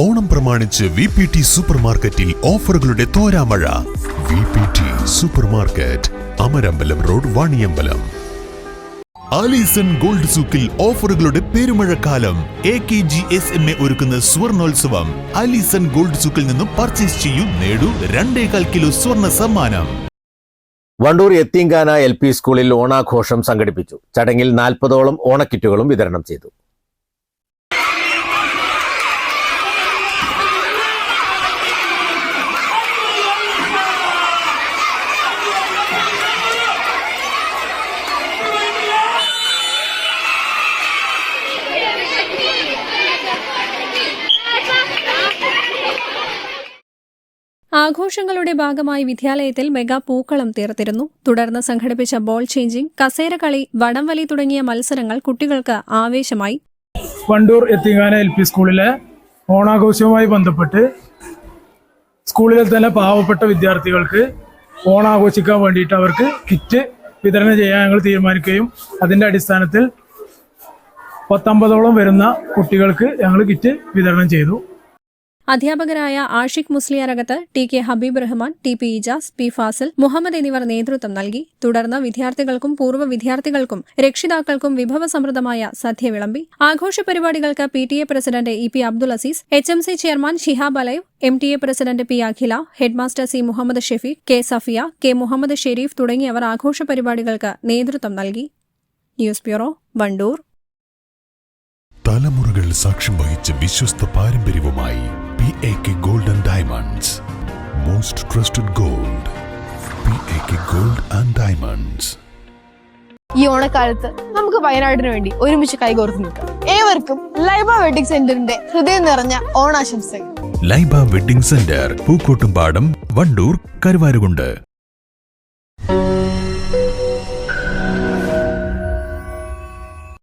ഓണം പ്രമാണിച്ച് V P T super മാർക്കറ്റിൽ ഓഫറുകളുടെ തോരാമഴ. V P T super market Amarambalam road Vaniyambalam. Alison gold സൂക്കിൽ ഓഫറുകളുടെ പെരുമഴക്കാലം. A K G S M A ഒരുക്കുന്ന സ്വർണോത്സവം. Alison gold സൂക്കിൽ നിന്നും purchase ചെയ്യൂ നേടൂ രണ്ടേകാൽ കിലോ സ്വർണ സമ്മാനം. വണ്ടൂർ എത്തിങ്കാന എൽ പി സ്കൂളിൽ ഓണാഘോഷം സംഘടിപ്പിച്ചു. ചടങ്ങിൽ നാൽപ്പതോളം ഓണക്കിറ്റുകളും വിതരണം ചെയ്തു. ആഘോഷങ്ങളുടെ ഭാഗമായി വിദ്യാലയത്തിൽ മെഗാ പൂക്കളം തീർത്തിരുന്നു. തുടർന്ന് സംഘടിപ്പിച്ച ബോൾ ചേഞ്ചിങ് കസേരകളി വടംവലി തുടങ്ങിയ മത്സരങ്ങൾ കുട്ടികൾക്ക് ആവേശമായി. വണ്ടൂർ എത്തിങ്ങാന എൽ പി സ്കൂളിലെ ഓണാഘോഷവുമായി ബന്ധപ്പെട്ട് സ്കൂളിലെ തന്നെ പാവപ്പെട്ട വിദ്യാർത്ഥികൾക്ക് ഓണാഘോഷിക്കാൻ വേണ്ടിയിട്ട് അവർക്ക് കിറ്റ് വിതരണം ചെയ്യാൻ ഞങ്ങൾ തീരുമാനിക്കുകയും അതിന്റെ അടിസ്ഥാനത്തിൽ പത്തൊമ്പതോളം വരുന്ന കുട്ടികൾക്ക് ഞങ്ങൾ കിറ്റ് വിതരണം ചെയ്തു. അധ്യാപകരായ Ashiq Musliyarakath T K Habeeb Rahman T P Ijas P Fazil Muhammad എന്നിവർ നേതൃത്വം നൽകി. തുടർന്ന് വിദ്യാർത്ഥികൾക്കും പൂർവ വിദ്യാർത്ഥികൾക്കും രക്ഷിതാക്കൾക്കും വിഭവസമൃദ്ധമായ സദ്യ വിളമ്പി. ആഘോഷ പരിപാടികൾക്ക് P T A president E P Abdul Aziz H M C chairman Shihab alive M T A president P Akhila headmaster C Muhammad Shafeeq K Safiya K Muhammad Sharif തുടങ്ങിയവർ ആഘോഷ പരിപാടികൾക്ക് നേതൃത്വം നൽകി. News bureau Wandoor. തലമുറകൾ സാക്ഷ്യം വഹിച്ച വിശ്വസ്ത പാരമ്പര്യവുമായി P A K gold and diamonds most trusted gold P A K gold and diamonds ഈ ഓണക്കാലത്ത് നമുക്ക് വയനാടിന് വേണ്ടി ഒരുമിച്ച് കൈകോർത്ത് നിൽക്കാം. ഏവർക്കും ലൈബ വെഡിങ് സെന്ററിന്റെ ഹൃദയം നിറഞ്ഞ ഓണാശംസകൾ. Laiba wedding centre Pookkottumpadam Wandoor Karuvarakundu.